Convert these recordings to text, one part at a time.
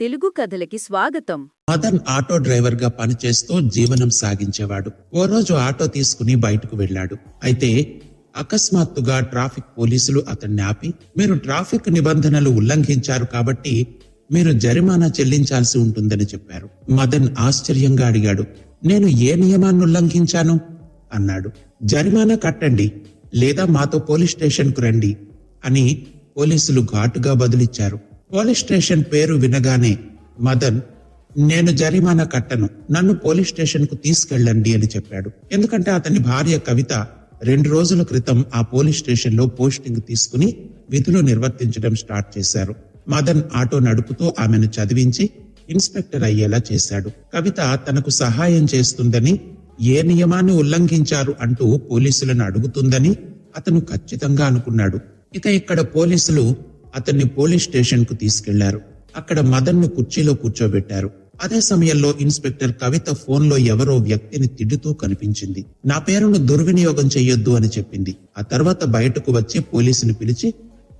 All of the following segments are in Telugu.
తెలుగు కథలకి స్వాగతం. మదన్ ఆటో డ్రైవర్గా పనిచేస్తూ జీవనం సాగించేవాడు. ఓ రోజు ఆటో తీసుకుని బయటకు వెళ్ళాడు. అయితే అకస్మాత్తుగా ట్రాఫిక్ పోలీసులు అతన్ని ఆపి మీరు ట్రాఫిక్ నిబంధనలు ఉల్లంఘించారు కాబట్టి మీరు జరిమానా చెల్లించాల్సి ఉంటుందని చెప్పారు. మదన్ ఆశ్చర్యంగా అడిగాడు నేను ఏ నియమాన్ని ఉల్లంఘించాను? అన్నాడు జరిమానా కట్టండి లేదా మాతో పోలీస్ స్టేషన్కు రండి అని పోలీసులు ఘాటుగా బదులిచ్చారు. పోలీస్ స్టేషన్ పేరు వినగానే మదన్ నేను జరిమానా కట్టను. నన్ను పోలీస్ స్టేషన్కు తీసుకెళ్ళండి అని చెప్పాడు. ఎందుకంటే అతని భార్య కవిత రెండు రోజుల క్రితం ఆ పోలీస్ స్టేషన్లో పోస్టింగ్ తీసుకుని విధులు నిర్వర్తించడం స్టార్ట్ చేశారు. మదన్ ఆటో నడుపుతూ ఆమెను చదివించి ఇన్స్పెక్టర్ అయ్యేలా చేశాడు. కవిత తనకు సహాయం చేస్తుందని ఏ నియమాన్ని ఉల్లంఘించారు అంటూ పోలీసులను అడుగుతుందని అతను ఖచ్చితంగా అనుకున్నాడు. ఇక ఇక్కడ పోలీసులు అతన్ని పోలీస్ స్టేషన్కు తీసుకెళ్ళారు. అక్కడ మదన్ను కుర్చీలో కూర్చోబెట్టారు. అదే సమయంలో ఇన్స్పెక్టర్ కవిత ఫోన్లో ఎవరో వ్యక్తిని తిడుతూ కనిపించింది. నా పేరును దుర్వినియోగం చెయ్యొద్దు అని చెప్పింది. ఆ తర్వాత బయటకు వచ్చి పోలీసుని పిలిచి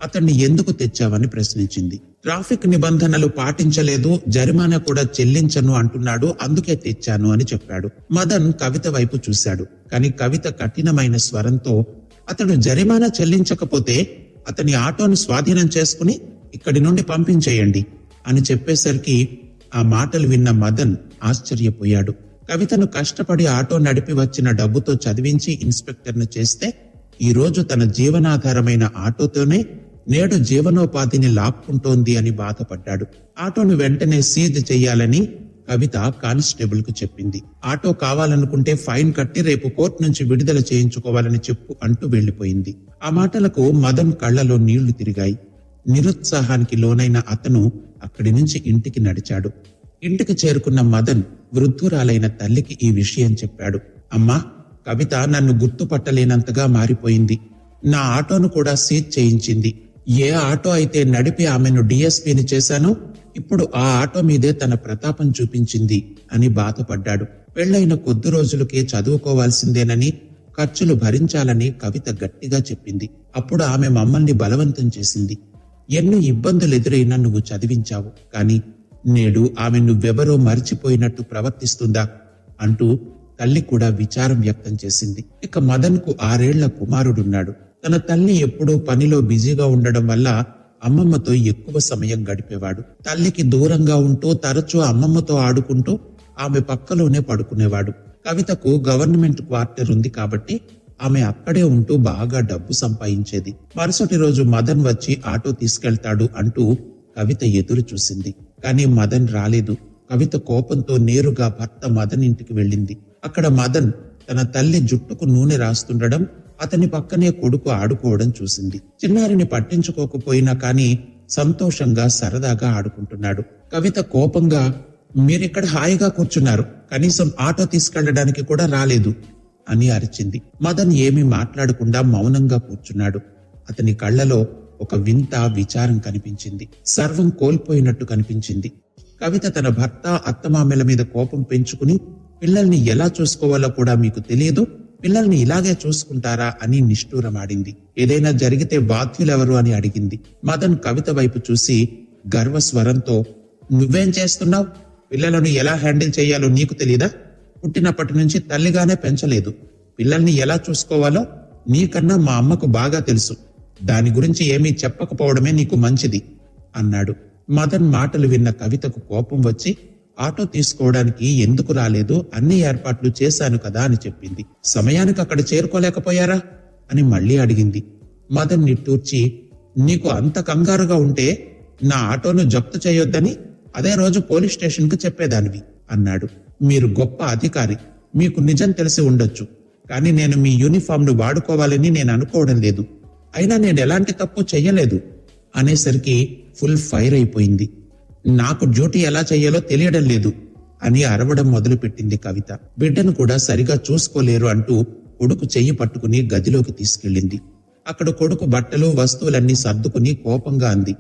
అతన్ని ఎందుకు తెచ్చావని ప్రశ్నించింది. ట్రాఫిక్ నిబంధనలు పాటించలేదు జరిమానా కూడా చెల్లించను అంటున్నాడు అందుకే తెచ్చాను అని చెప్పాడు. మదన్ కవిత వైపు చూశాడు. కానీ కవిత కఠినమైన స్వరంతో అతడు జరిమానా చెల్లించకపోతే అతని ఆటోను స్వాధీనం చేసుకుని ఇక్కడి నుండి పంపించేయండి అని చెప్పేసరికి ఆ మాటలు విన్న మదన్ ఆశ్చర్యపోయాడు. కవితను కష్టపడి ఆటో నడిపి వచ్చిన డబ్బుతో చదివించి ఇన్స్పెక్టర్ను చేస్తే ఈరోజు తన జీవనాధారమైన ఆటోతోనే నేడు జీవనోపాధిని లాక్కుంటోంది అని బాధపడ్డాడు. ఆటోను వెంటనే సీజ్ చేయాలని కవిత కానిస్టేబుల్కు చెప్పింది. ఆటో కావాలనుకుంటే ఫైన్ కట్టి రేపు కోర్టు నుంచి విడుదల చేయించుకోవాలని చెప్పు అంటూ వెళ్ళిపోయింది ఆ మాటలకు మదన్ కళ్ళలో నీళ్ళు తిరిగాయి. నిరుత్సాహానికి లోనైన అతను అక్కడి నుంచి ఇంటికి నడిచాడు. ఇంటికి చేరుకున్న మదన్ వృద్ధురాలైన తల్లికి ఈ విషయం చెప్పాడు. అమ్మా కవిత నన్ను గుర్తుపట్టలేనంతగా మారిపోయింది. నా ఆటోను కూడా సీజ్ చేయించింది. ఏ ఆటో అయితే నడిపి ఆమెను డిఎస్పీని చేశానో ఇప్పుడు ఆ ఆటో మీదే తన ప్రతాపం చూపించింది అని బాధపడ్డాడు. పెళ్ళైన కొద్ది రోజులకే చదువుకోవాల్సిందేనని ఖర్చులు భరించాలని కవిత గట్టిగా చెప్పింది. అప్పుడు ఆమె మమ్మల్ని బలవంతం చేసింది. ఎన్ని ఇబ్బందులు ఎదురైనా నువ్వు చదివించావు కానీ నేడు ఆమె నువ్వెవరో మర్చిపోయినట్టు ప్రవర్తిస్తుందా అంటూ తల్లి కూడా విచారం వ్యక్తం చేసింది. ఇక మదన్కు ఆరేళ్ళ కుమారుడున్నాడు. తన తల్లి ఎప్పుడూ పనిలో బిజీగా ఉండడం వల్ల అమ్మమ్మతో ఎక్కువ సమయం గడిపేవాడు. తల్లికి దూరంగా ఉంటూ తరచూ అమ్మమ్మతో ఆడుకుంటూ ఆమె పక్కలోనే పడుకునేవాడు. కవితకు గవర్నమెంట్ క్వార్టర్ ఉంది కాబట్టి ఆమె అక్కడే ఉంటూ బాగా డబ్బు సంపాదించేది. మరుసటి రోజు మదన్ వచ్చి ఆటో తీసుకెళ్తాడు అంటూ కవిత ఎదురు చూసింది. కానీ మదన్ రాలేదు. కవిత కోపంతో నేరుగా భర్త మదన్ ఇంటికి వెళ్ళింది. అక్కడ మదన్ తన తల్లి జుట్టుకు నూనె రాస్తుండడం అతని పక్కనే కొడుకు ఆడుకోవడం చూసింది. చిన్నారిని పట్టించుకోకపోయినా కానీ సంతోషంగా సరదాగా ఆడుకుంటున్నాడు. కవిత కోపంగా మీరిక్కడ హాయిగా కూర్చున్నారు. కనీసం ఆటో తీసుకెళ్ళడానికి కూడా రాలేదు అని అరిచింది. మదన్ ఏమీ మాట్లాడకుండా మౌనంగా కూర్చున్నాడు. అతని కళ్ళలో ఒక వింత విచారం కనిపించింది. సర్వం కోల్పోయినట్టు కనిపించింది. కవిత తన భర్త అత్తమామెల మీద కోపం పెంచుకుని పిల్లల్ని ఎలా చూసుకోవాలో కూడా మీకు తెలియదు. పిల్లల్ని ఇలాగే చూసుకుంటారా అని నిష్ఠూరమాడింది. ఏదైనా జరిగితే బాధ్యులెవరు అని అడిగింది. మదన్ కవిత వైపు చూసి గర్వస్వరంతో నువ్వేం చేస్తున్నావు? పిల్లలను ఎలా హ్యాండిల్ చేయాలో నీకు తెలీదా? పుట్టినప్పటి నుంచి తల్లిగానే పెంచలేదు. పిల్లల్ని ఎలా చూసుకోవాలో నీకన్నా మా అమ్మకు బాగా తెలుసు. దాని గురించి ఏమీ చెప్పకపోవడమే నీకు మంచిది అన్నాడు. మదన్ మాటలు విన్న కవితకు కోపం వచ్చి ఆటో తీసుకోవడానికి ఎందుకు రాలేదు? అన్ని ఏర్పాట్లు చేశాను కదా అని చెప్పింది. సమయానికి అక్కడ చేరుకోలేకపోయారా? అని మళ్ళీ అడిగింది. మదన్ నిట్టూర్చి నీకు అంత కంగారుగా ఉంటే నా ఆటోను జప్తు చేయొద్దని అదే రోజు పోలీస్ స్టేషన్కు చెప్పేదానివి అన్నాడు. మీరు గొప్ప అధికారి మీకు నిజం తెలిసి ఉండొచ్చు. కానీ నేను మీ యూనిఫామ్ను వాడుకోవాలని నేను అనుకోవడం లేదు. అయినా నేను ఎలాంటి తప్పు చెయ్యలేదు అనేసరికి ఫుల్ ఫైర్ అయిపోయింది. నాకు డ్యూటీ ఎలా చేయాలో తెలియడం లేదు అని అరవడం మొదలుపెట్టింది కవిత. బిడ్డను కూడా సరిగా చూసుకోలేరు అంటూ కొడుకు చెయ్యి పట్టుకుని గదిలోకి తీసుకెళ్ళింది. అక్కడ కొడుకు బట్టలు వస్తువులన్నీ సర్దుకుని కోపంగా అంది.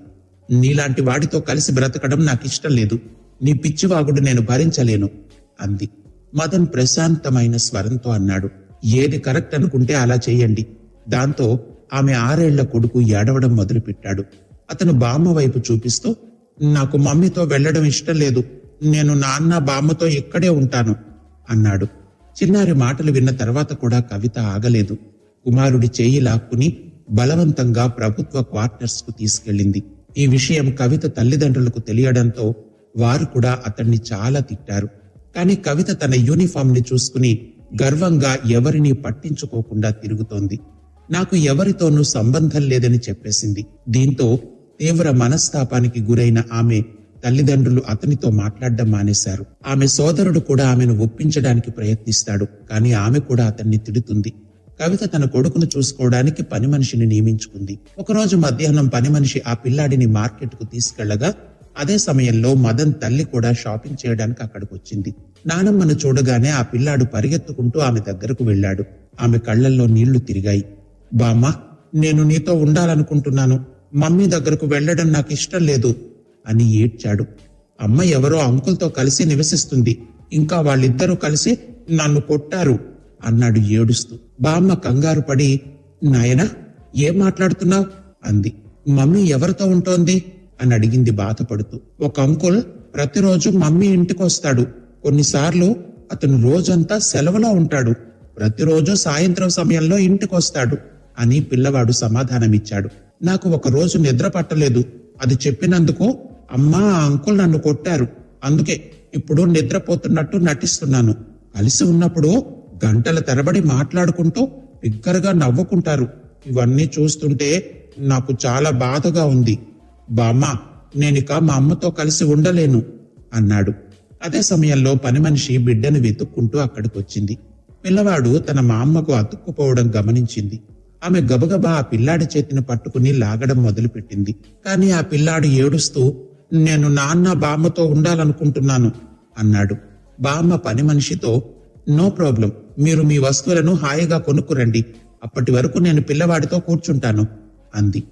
నీలాంటి వాడితో కలిసి బ్రతకడం నాకు ఇష్టం లేదు. నీ పిచ్చివాగుడు నేను భరించలేను అంది. మదన్ ప్రశాంతమైన స్వరంతో అన్నాడు. ఏది కరెక్ట్ అనుకుంటే అలా చేయండి. దాంతో ఆమె ఆరేళ్ళ కొడుకు ఏడవడం మొదలుపెట్టాడు. అతను బామ్మ వైపు చూపిస్తూ నాకు మమ్మీతో వెళ్ళడం ఇష్టం లేదు. నేను నాన్న బామ్మతో ఇక్కడే ఉంటాను అన్నాడు. చిన్నారి మాటలు విన్న తర్వాత కూడా కవిత ఆగలేదు. కుమారుడి చేయి లాక్కుని బలవంతంగా ప్రభుత్వ క్వార్టర్స్కు తీసుకెళ్ళింది. ఈ విషయం కవిత తల్లిదండ్రులకు తెలియడంతో వారు కూడా అతన్ని చాలా తిట్టారు. కానీ కవిత తన యూనిఫామ్ని చూసుకుని గర్వంగా ఎవరిని పట్టించుకోకుండా తిరుగుతోంది. నాకు ఎవరితోనూ సంబంధం లేదని చెప్పేసింది. దీంతో తీవ్ర మనస్తాపానికి గురైన ఆమె తల్లిదండ్రులు అతనితో మాట్లాడడం మానేశారు. ఆమె సోదరుడు కూడా ఆమెను ఒప్పించడానికి ప్రయత్నిస్తాడు కానీ ఆమె కూడా అతన్ని తిడుతుంది. కవిత తన కొడుకును చూసుకోవడానికి పని మనిషిని నియమించుకుంది. ఒకరోజు మధ్యాహ్నం పని మనిషి ఆ పిల్లాడిని మార్కెట్కు తీసుకెళ్ళగా అదే సమయంలో మదన్ తల్లి కూడా షాపింగ్ చేయడానికి అక్కడికి వచ్చింది నానమ్మను చూడగానే ఆ పిల్లాడు పరిగెత్తుకుంటూ ఆమె దగ్గరకు వెళ్ళాడు. ఆమె కళ్ళల్లో నీళ్ళు తిరిగాయి. బామ్మ నేను నీతో ఉండాలనుకుంటున్నాను. మమ్మీ దగ్గరకు వెళ్ళడం నాకు ఇష్టం లేదు అని ఏడ్చాడు. అమ్మ ఎవరో అంకుల్తో కలిసి నివసిస్తుంది. ఇంకా వాళ్ళిద్దరూ కలిసి నన్ను కొట్టారు అన్నాడు ఏడుస్తూ. బామ్మ కంగారు పడి నాయనా ఏం మాట్లాడుతున్నావు? అంది. మమ్మీ ఎవరితో ఉంటోంది? అని అడిగింది బాధపడుతూ. ఒక అంకుల్ ప్రతిరోజు మమ్మీ ఇంటికి వస్తాడు. కొన్నిసార్లు అతను రోజంతా సెలవులో ఉంటాడు. ప్రతిరోజు సాయంత్రం సమయంలో ఇంటికి వస్తాడు అని పిల్లవాడు సమాధానమిచ్చాడు. నాకు ఒక రోజు నిద్ర పట్టలేదు. అది చెప్పినందుకు అమ్మా ఆ అంకుల్ నన్ను కొట్టారు. అందుకే ఇప్పుడు నిద్రపోతున్నట్టు నటిస్తున్నాను. కలిసి ఉన్నప్పుడు గంటల తరబడి మాట్లాడుకుంటూ బిగ్గరగా నవ్వుకుంటారు. ఇవన్నీ చూస్తుంటే నాకు చాలా బాధగా ఉంది. బామ్మ నేనిక మా అమ్మతో కలిసి ఉండలేను అన్నాడు. అదే సమయంలో పని మనిషి బిడ్డను వెతుక్కుంటూ అక్కడికి వచ్చింది పిల్లవాడు తన మా అమ్మకు అతుక్కుపోవడం గమనించింది. ఆమె గబగబా ఆ పిల్లాడి చేతిని పట్టుకుని లాగడం మొదలుపెట్టింది. కానీ ఆ పిల్లాడు ఏడుస్తూ నేను నాన్న బామ్మతో ఉండాలనుకుంటున్నాను అన్నాడు. బామ్మ పని మనిషితో నో ప్రాబ్లం మీరు మీ వస్తువులను హాయిగా కొనుక్కురండి. అప్పటి వరకు నేను పిల్లవాడితో కూర్చుంటాను అంది.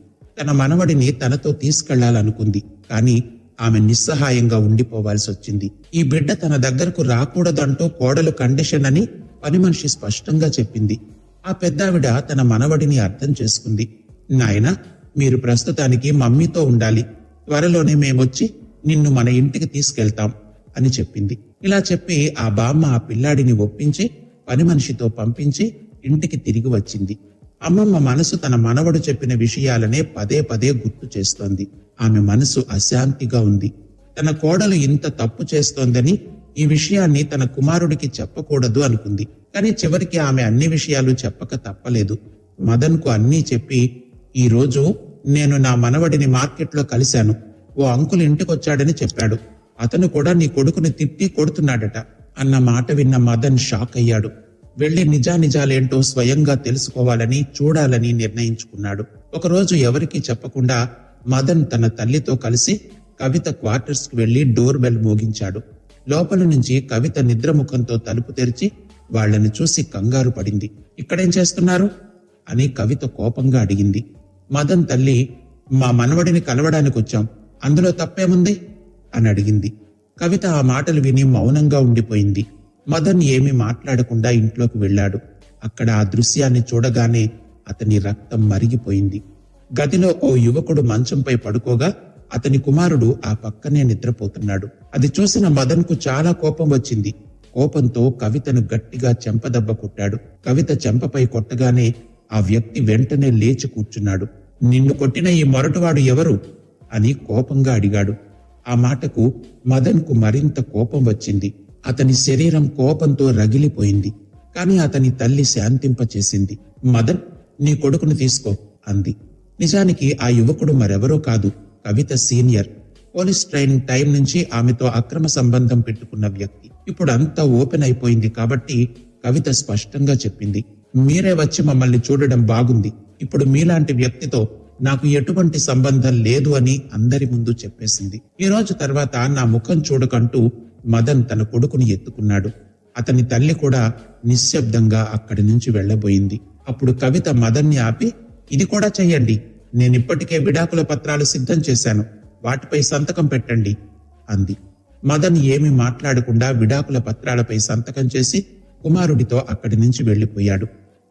తన మనవడిని తనతో తీసుకెళ్ళాలనుకుంది. కానీ ఆమె నిస్సహాయంగా ఉండిపోవాల్సి వచ్చింది. ఈ బిడ్డ తన దగ్గరకు రాకూడదంటూ కోడలు కండిషన్ అని పని మనిషి స్పష్టంగా చెప్పింది. ఆ పెద్దావిడ తన మనవడిని అర్థం చేసుకుంది. నాయన మీరు ప్రస్తుతానికి మమ్మీతో ఉండాలి. త్వరలోనే మేమొచ్చి నిన్ను మన ఇంటికి తీసుకెళ్తాం అని చెప్పింది. ఇలా చెప్పి ఆ బామ్మ ఆ పిల్లాడిని ఒప్పించి పని మనిషితో పంపించి ఇంటికి తిరిగి వచ్చింది. అమ్మమ్మ మనసు తన మనవడు చెప్పిన విషయాలనే పదే పదే గుర్తు చేస్తోంది. ఆమె మనసు అశాంతిగా ఉంది. తన కోడలు ఇంత తప్పు చేస్తోందని ఈ విషయాన్ని తన కుమారుడికి చెప్పకూడదు అనుకుంది. కానీ చివరికి ఆమె అన్ని విషయాలు చెప్పక తప్పలేదు. మదన్కు అన్నీ చెప్పి ఈ రోజు నేను నా మనవడిని మార్కెట్లో కలిశాను. ఓ అంకుల్ ఇంటికొచ్చాడని చెప్పాడు. అతను కూడా నీ కొడుకుని తిట్టి కొడుతున్నాడట అన్న మాట విన్న మదన్ షాక్ అయ్యాడు. వెళ్ళి నిజానిజాలేంటో స్వయంగా తెలుసుకోవాలని చూడాలని నిర్ణయించుకున్నాడు. ఒకరోజు ఎవరికీ చెప్పకుండా మదన్ తన తల్లితో కలిసి కవిత క్వార్టర్స్కు వెళ్ళి డోర్ బెల్ మోగించాడు. లోపల నుంచి కవిత నిద్రముఖంతో తలుపు తెరిచి వాళ్ళని చూసి కంగారు పడింది. ఇక్కడేం చేస్తున్నారు? అని కవిత కోపంగా అడిగింది. మదన్ తల్లి మా మనవడిని కలవడానికి వచ్చాం. అందులో తప్పేముంది? అని అడిగింది. కవిత ఆ మాటలు విని మౌనంగా ఉండిపోయింది. మదన్ ఏమీ మాట్లాడకుండా ఇంట్లోకి వెళ్ళాడు. అక్కడ ఆ దృశ్యాన్ని చూడగానే అతని రక్తం మరిగిపోయింది. గదిలో ఓ యువకుడు మంచంపై పడుకోగా అతని కుమారుడు ఆ పక్కనే నిద్రపోతున్నాడు. అది చూసిన మదన్కు చాలా కోపం వచ్చింది. కోపంతో కవితను గట్టిగా చెంపదెబ్బ కొట్టాడు. కవిత చెంపపై కొట్టగానే ఆ వ్యక్తి వెంటనే లేచి కూర్చున్నాడు. నిన్ను కొట్టిన ఈ మొరటువాడు ఎవరు? అని కోపంగా అడిగాడు. ఆ మాటకు మదన్కు మరింత కోపం వచ్చింది. అతని శరీరం కోపంతో రగిలిపోయింది. కాని అతని తల్లి శాంతింపచేసింది. మదన్ నీ కొడుకును తీసుకో అంది. నిజానికి ఆ యువకుడు మరెవరో కాదు. Kavitha senior. Police training time నుంచి ఆమెతో అక్రమ సంబంధం పెట్టుకున్న వ్యక్తి. ఇప్పుడు అంతా ఓపెన్ అయిపోయింది కాబట్టి కవిత స్పష్టంగా చెప్పింది. మీరే వచ్చి మమ్మల్ని చూడడం బాగుంది. ఇప్పుడు మీలాంటి వ్యక్తితో నాకు ఎటువంటి సంబంధం లేదు అని అందరి ముందు చెప్పేసింది. ఈ రోజు తర్వాత నా ముఖం చూడకంటూ మదన్ తన కొడుకుని ఎత్తుకున్నాడు. అతని తల్లి కూడా నిశ్శబ్దంగా అక్కడి నుంచి వెళ్ళబోయింది అప్పుడు కవిత మదన్ని ఆపి ఇది కూడా చెయ్యండి. నేను ఇప్పటికే విడాకుల పత్రాలు సిద్ధం చేశాను. వాటిపై సంతకం పెట్టండి అంది. మదన్ ఏమి మాట్లాడకుండా విడాకుల పత్రాలపై సంతకం చేసి కుమారుడితో అక్కడి నుంచి వెళ్ళిపోయాడు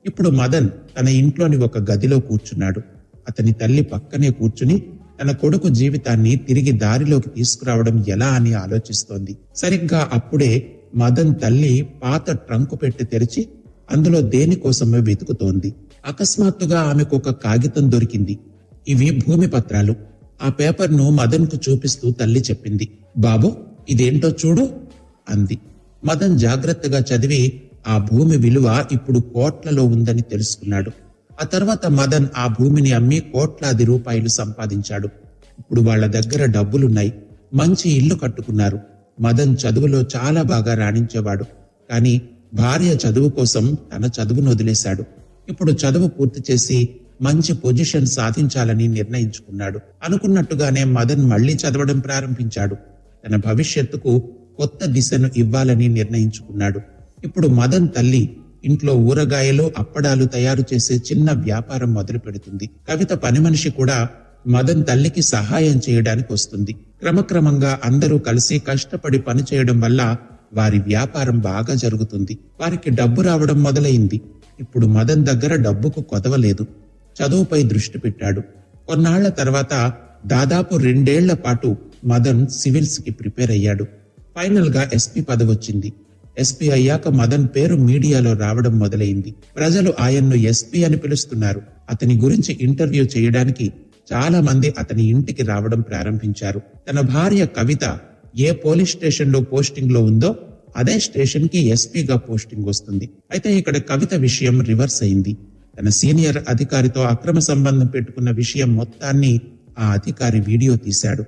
ఇప్పుడు మదన్ తన ఇంట్లోని ఒక గదిలో కూర్చున్నాడు. అతని తల్లి పక్కనే కూర్చుని తన కొడుకు జీవితాన్ని తిరిగి దారిలోకి తీసుకురావడం ఎలా అని ఆలోచిస్తోంది. సరిగ్గా అప్పుడే మదన్ తల్లి పాత ట్రంకు పెట్టి తెరిచి అందులో దేనికోసమే వెతుకుతోంది. అకస్మాత్తుగా ఆమెకు ఒక కాగితం దొరికింది. ఇవి భూమి పత్రాలు. ఆ పేపర్ను మదన్కు చూపిస్తూ తల్లి చెప్పింది. బాబు ఇదేంటో చూడు అంది. మదన్ జాగ్రత్తగా చదివి ఆ భూమి విలువ ఇప్పుడు కోట్లలో ఉందని తెలుసుకున్నాడు. ఆ తర్వాత మదన్ ఆ భూమిని అమ్మి కోట్లాది రూపాయలు సంపాదించాడు. ఇప్పుడు వాళ్ళ దగ్గర డబ్బులున్నాయి. మంచి ఇల్లు కట్టుకున్నారు. మదన్ చదువులో చాలా బాగా రాణించేవాడు. కానీ భార్య చదువు కోసం తన చదువును వదిలేశాడు. ఇప్పుడు చదువు పూర్తి చేసి మంచి పొజిషన్ సాధించాలని నిర్ణయించుకున్నాడు. అనుకున్నట్టుగానే మదన్ మళ్ళీ చదవడం ప్రారంభించాడు. తన భవిష్యత్తుకు కొత్త దిశను ఇవ్వాలని నిర్ణయించుకున్నాడు. ఇప్పుడు మదన్ తల్లి ఇంట్లో ఊరగాయలు అప్పడాలు తయారు చేసే చిన్న వ్యాపారం మొదలు పెడుతుంది. కవిత పని మనిషి కూడా మదన్ తల్లికి సహాయం చేయడానికి వస్తుంది. క్రమక్రమంగా అందరూ కలిసి కష్టపడి పని చేయడం వల్ల వారి వ్యాపారం బాగా జరుగుతుంది. వారికి డబ్బు రావడం మొదలైంది. ఇప్పుడు మదన్ దగ్గర డబ్బుకు కొదవలేదు. చదువుపై దృష్టి పెట్టాడు. కొన్నాళ్ళ తర్వాత దాదాపు రెండేళ్ళ పాటు మదన్ సివిల్స్కి ప్రిపేర్ అయ్యాడు. ఫైనల్గా ఎస్పీ పదవి వచ్చింది. ఎస్పీ అయ్యాక మదన్ పేరు మీడియాలో రావడం మొదలైంది. ప్రజలు ఆయన్ను ఎస్పీ అని పిలుస్తున్నారు. అతని గురించి ఇంటర్వ్యూ చేయడానికి చాలా మంది అతని ఇంటికి రావడం ప్రారంభించారు. తన భార్య కవిత ఏ పోలీస్ స్టేషన్లో పోస్టింగ్లో ఉందో అదే స్టేషన్కి ఎస్పీగా పోస్టింగ్ వస్తుంది. అయితే ఇక్కడ కవిత విషయం రివర్స్ అయింది. తన సీనియర్ అధికారితో అక్రమ సంబంధం పెట్టుకున్న విషయం మొత్తాన్ని ఆ అధికారి వీడియో తీశాడు.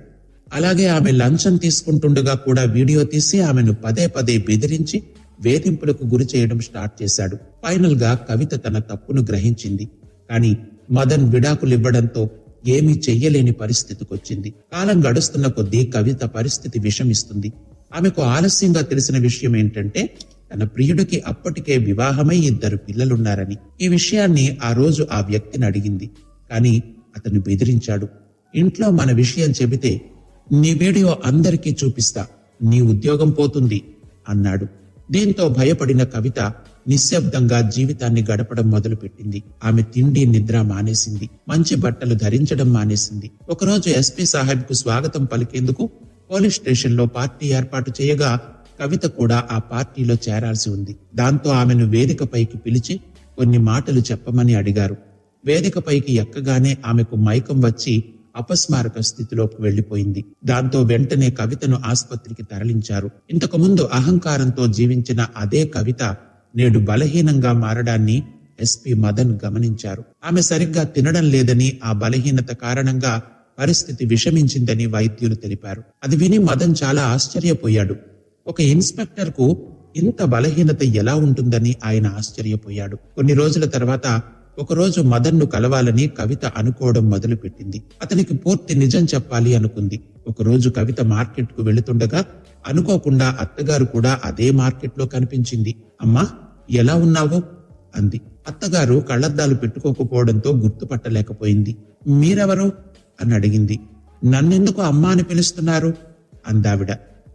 అలాగే ఆమె లంచం తీసుకుంటుండగా కూడా వీడియో తీసి ఆమెను పదే పదే బెదిరించి వేధింపులకు గురి చేయడం స్టార్ట్ చేశాడు. ఫైనల్గా కవిత తన తప్పును గ్రహించింది. కానీ మదన్ విడాకులు ఇవ్వడంతో ఏమీ చెయ్యలేని పరిస్థితికి వచ్చింది కాలం గడుస్తున్న కొద్దీ కవిత పరిస్థితి విషమిస్తుంది. ఆమెకు ఆలస్యంగా తెలిసిన విషయం ఏంటంటే తన ప్రియుడికి అప్పటికే వివాహమై ఇద్దరు పిల్లలున్నారని ఈ విషయాన్ని ఆ రోజు ఆ వ్యక్తిని అడిగింది. కానీ అతను బెదిరించాడు. ఇంట్లో మన విషయం చెబితే నీ వీడియో అందరికీ చూపిస్తా. నీ ఉద్యోగం పోతుంది. అన్నాడు. దీంతో భయపడిన కవిత నిశ్శబ్దంగా జీవితాన్ని గడపడం మొదలుపెట్టింది. ఆమె తిండి నిద్ర మానేసింది. మంచి బట్టలు ధరించడం మానేసింది. ఒకరోజు ఎస్పీ సాహెబ్కు స్వాగతం పలికేందుకు పోలీస్ స్టేషన్లో పార్టీ ఏర్పాటు చేయగా కవిత కూడా ఆ పార్టీలో చేరాల్సి ఉంది. దాంతో ఆమెను వేదికపైకి పిలిచి కొన్ని మాటలు చెప్పమని అడిగారు. వేదికపైకి ఎక్కగానే ఆమెకు మైకం వచ్చి అపస్మారక స్థితిలోకి వెళ్ళిపోయింది దాంతో వెంటనే కవితను ఆసుపత్రికి తరలించారు. ఇంతకు ముందు అహంకారంతో జీవించిన అదే కవిత నేడు బలహీనంగా మారడాన్ని ఎస్పీ మదన్ గమనించారు. ఆమె సరిగ్గా తినడం లేదని ఆ బలహీనత కారణంగా పరిస్థితి విషమించిందని వైద్యులు తెలిపారు. అది విని మదన్ చాలా ఆశ్చర్యపోయాడు. ఒక ఇన్స్పెక్టర్కు ఇంత బలహీనత ఎలా ఉంటుందని ఆయన ఆశ్చర్యపోయాడు. కొన్ని రోజుల తర్వాత ఒకరోజు మదన్ను కలవాలని కవిత అనుకోవడం మొదలుపెట్టింది. అతనికి పూర్తి నిజం చెప్పాలి అనుకుంది. ఒకరోజు కవిత మార్కెట్కు వెళుతుండగా అనుకోకుండా అత్తగారు కూడా అదే మార్కెట్లో కనిపించింది. అమ్మా ఎలా ఉన్నావు? అంది. అత్తగారు కళ్ళద్దాలు పెట్టుకోకపోవడంతో గుర్తుపట్టలేకపోయింది. మీరెవరు? అని అడిగింది. నన్నెందుకు అమ్మా అని పిలుస్తున్నారు? అందావిడ.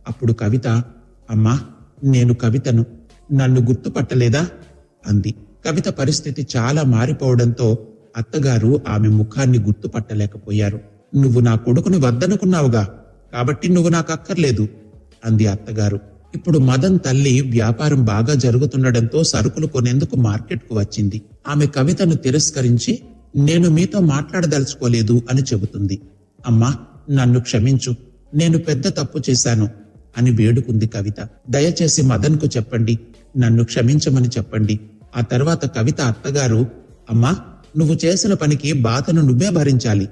అప్పుడు కవిత అమ్మా నేను కవితను నన్ను గుర్తుపట్టలేదా? అంది. కవిత పరిస్థితి చాలా మారిపోవడంతో అత్తగారు ఆమె ముఖాన్ని గుర్తుపట్టలేకపోయారు. నువ్వు నా కొడుకుని వద్దనుకున్నావుగా కాబట్టి నువ్వు నాకు అక్కర్లేదు అంది అత్తగారు. ఇప్పుడు మదన్ తల్లి వ్యాపారం బాగా జరుగుతుండటంతో సరుకులు కొనేందుకు మార్కెట్కు వచ్చింది. ఆమె కవితను తిరస్కరించి నేను మీతో మాట్లాడదలుచుకోలేదు అని చెబుతుంది. అమ్మా నన్ను క్షమించు నేను పెద్ద తప్పు చేశాను. అని వేడుకుంది కవిత. దయచేసి మదన్కు చెప్పండి నన్ను క్షమించమని చెప్పండి. ఆ తర్వాత కవిత అత్తగారు అమ్మా నువ్వు చేసిన పనికి బాధను నువ్వే భరించాలి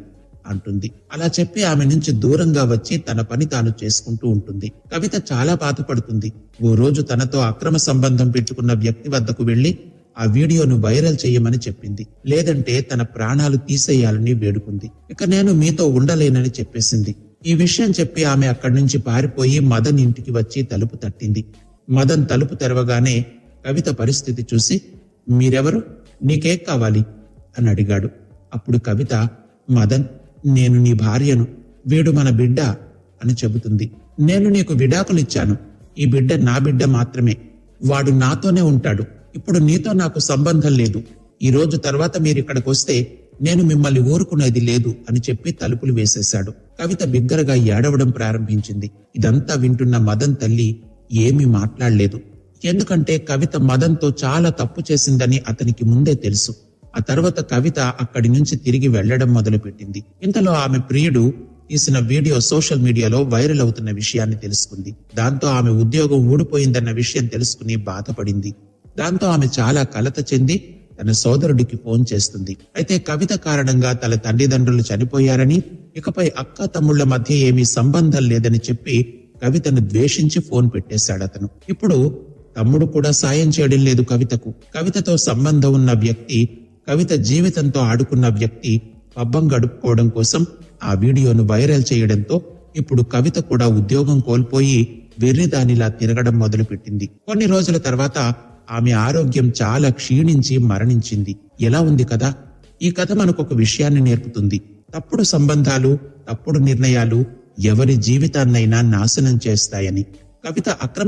అంటుంది. అలా చెప్పి ఆమె నుంచి దూరంగా వచ్చి తన పని తాను చేసుకుంటూ ఉంటుంది. కవిత చాలా బాధపడుతుంది. ఓ రోజు తనతో అక్రమ సంబంధం పెట్టుకున్న వ్యక్తి వద్దకు వెళ్ళి ఆ వీడియోను వైరల్ చేయమని చెప్పింది. లేదంటే తన ప్రాణాలు తీసేయాలని వేడుకుంది. ఇక నేను మీతో ఉండలేనని చెప్పేసింది. ఈ విషయం చెప్పి ఆమె అక్కడి నుంచి పారిపోయి మదన్ ఇంటికి వచ్చి తలుపు తట్టింది. మదన్ తలుపు తెరవగానే కవిత పరిస్థితి చూసి మీరెవరు? నీకే కావాలి? అని అడిగాడు. అప్పుడు కవిత మదన్ నేను నీ భార్యను. వీడు మన బిడ్డ అని చెబుతుంది. నేను నీకు విడాకులిచ్చాను. ఈ బిడ్డ నా బిడ్డ మాత్రమే. వాడు నాతోనే ఉంటాడు. ఇప్పుడు నీతో నాకు సంబంధం లేదు. ఈ రోజు తర్వాత మీరు ఇక్కడికి వస్తే నేను మిమ్మల్ని ఊరుకునేది లేదు అని చెప్పి తలుపులు వేసేశాడు. కవిత బిగ్గరగా ఏడవడం ప్రారంభించింది. ఇదంతా వింటున్న మదన్ తల్లి ఏమీ మాట్లాడలేదు. ఎందుకంటే కవిత మదన్తో చాలా తప్పు చేసిందని అతనికి ముందే తెలుసు. ఆ తర్వాత కవిత అక్కడి నుంచి తిరిగి వెళ్ళడం మొదలుపెట్టింది. ఇంతలో ఆమె ప్రియుడు తీసిన వీడియో సోషల్ మీడియాలో వైరల్ అవుతున్న విషయాన్ని తెలుసుకుంది. దాంతో ఆమె ఉద్యోగం ఊడిపోయిందన్న విషయం తెలుసుకుని బాధపడింది. దాంతో ఆమె చాలా కలత చెంది తన సోదరుడికి ఫోన్ చేస్తుంది. అయితే కవిత కారణంగా తన తల్లిదండ్రులు చనిపోయారని ఇకపై అక్క తమ్ముళ్ళ మధ్య ఏమీ సంబంధం లేదని చెప్పి కవితను ద్వేషించి ఫోన్ పెట్టేశాడు అతను. ఇప్పుడు తమ్ముడు కూడా సాయం చేయడం లేదు కవితకు. కవితతో సంబంధం ఉన్న వ్యక్తి కవిత జీవితంతో ఆడుకున్న వ్యక్తి పబ్బం గడుపుకోవడం కోసం ఆ వీడియోను వైరల్ చేయడంతో ఇప్పుడు కవిత కూడా ఉద్యోగం కోల్పోయి వెర్రిదానిలా తిరగడం మొదలుపెట్టింది. కొన్ని రోజుల తర్వాత ఆమె ఆరోగ్యం చాలా క్షీణించి మరణించింది. ఎలా ఉంది కదా ఈ కథ మనకు ఒక విషయాన్ని నేర్పుతుంది. తప్పుడు సంబంధాలు తప్పుడు నిర్ణయాలు ఎవరి జీవితాన్నైనా నాశనం చేస్తాయని. కవిత అక్రమ